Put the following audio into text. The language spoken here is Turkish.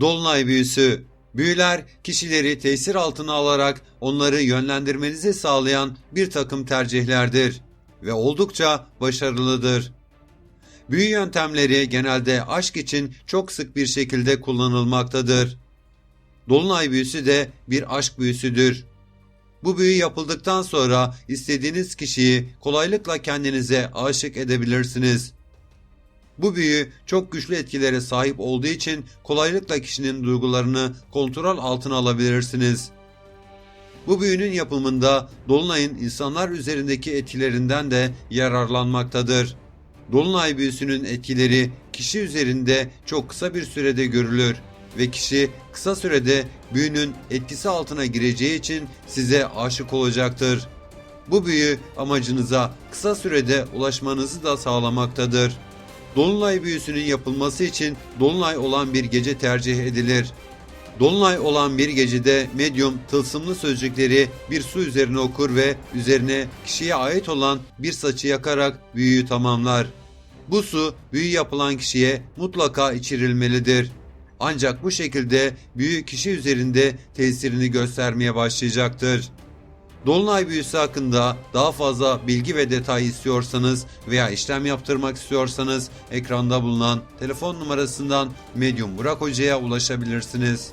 Dolunay büyüsü. Büyüler kişileri tesir altına alarak onları yönlendirmenizi sağlayan bir takım tercihlerdir ve oldukça başarılıdır. Büyü yöntemleri genelde aşk için çok sık bir şekilde kullanılmaktadır. Dolunay büyüsü de bir aşk büyüsüdür. Bu büyü yapıldıktan sonra istediğiniz kişiyi kolaylıkla kendinize aşık edebilirsiniz. Bu büyü çok güçlü etkilere sahip olduğu için kolaylıkla kişinin duygularını kontrol altına alabilirsiniz. Bu büyünün yapımında Dolunay'ın insanlar üzerindeki etkilerinden de yararlanmaktadır. Dolunay büyüsünün etkileri kişi üzerinde çok kısa bir sürede görülür ve kişi kısa sürede büyünün etkisi altına gireceği için size aşık olacaktır. Bu büyü amacınıza kısa sürede ulaşmanızı da sağlamaktadır. Dolunay büyüsünün yapılması için dolunay olan bir gece tercih edilir. Dolunay olan bir gecede medyum tılsımlı sözcükleri bir su üzerine okur ve üzerine kişiye ait olan bir saçı yakarak büyüyü tamamlar. Bu su büyü yapılan kişiye mutlaka içirilmelidir. Ancak bu şekilde büyü kişi üzerinde tesirini göstermeye başlayacaktır. Dolunay büyüsü hakkında daha fazla bilgi ve detay istiyorsanız veya işlem yaptırmak istiyorsanız ekranda bulunan telefon numarasından Medium Burak Hoca'ya ulaşabilirsiniz.